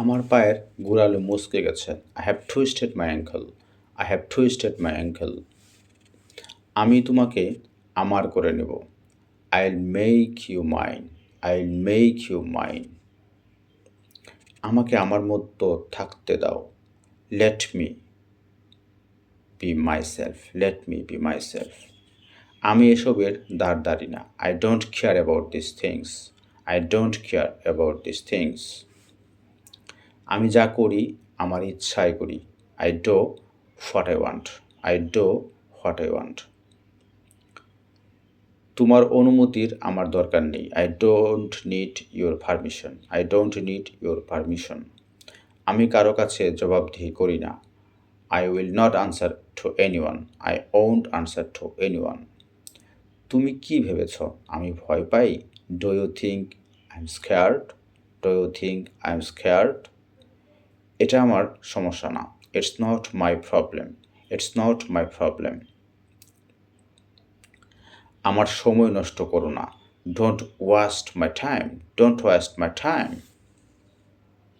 আমার পায়ের গোড়ালি মুচকে গেছে। I have twisted my ankle I have twisted my ankle আমি তোমাকে আমার করে নেব। I make you mine I make you mine আমাকে আমার মতো থাকতে দাও। Let me be myself let me be myself আমি এসবের দাঁড় দাঁড়ি না। I don't care about this things I don't care about this things আমি যা করি, আমার ইচ্ছায় করি। I do what I want I do what I want তোমার অনুমতির আমার দরকার নেই। I don't need your permission I don't need your permission আমি কারও কাছে জবাবদিহি করি না। I will not answer to anyone I won't answer to anyone তুমি কি ভেবেছ? আমি ভয় পাই? Do you think I am scared do you think I am scared এটা আমার সমস্যা না। It's not my problem it's not my problem আমার সময় নষ্ট করো না। Don't waste my time don't waste my time